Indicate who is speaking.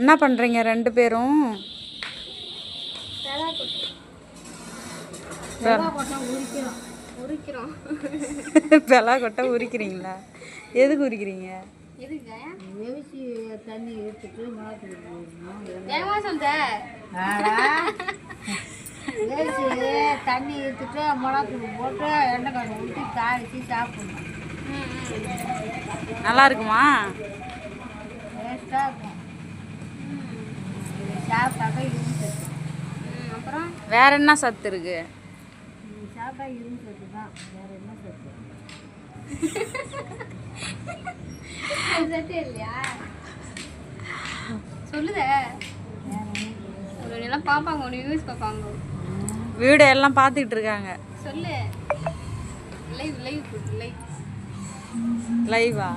Speaker 1: என்ன பண்ணுறீங்க ரெண்டு பேரும்?
Speaker 2: உரிக்கிறோம்.
Speaker 1: பெலா கொட்டை உரிக்கிறீங்களா? எதுக்கு உரிக்கிறீங்க?
Speaker 3: தண்ணி எடுத்துட்டு மிளகு போட்டு எண்ணெய் கொஞ்சம் ஊற்றி தாளித்து சாப்பிடணும்.
Speaker 1: நல்லா இருக்குமா?
Speaker 3: டேஸ்ட்டாக இருக்கும்.
Speaker 1: வேற என்ன சத்து இருக்கு?
Speaker 3: சாப்பிட்டா இரும்பு சத்து தான் வேறு என்ன சத்து
Speaker 2: அது சத்தே இல்லையா சொல்லுத. ஒரு எல்லாம் பார்ப்பாங்க ஒரு யூஸ் பார்ப்பாங்க.
Speaker 1: வீடு எல்லாம் பார்த்துக்கிட்டு இருக்காங்க.
Speaker 2: சொல்லு. லைவ் லைவ் லைவ்
Speaker 1: லைவா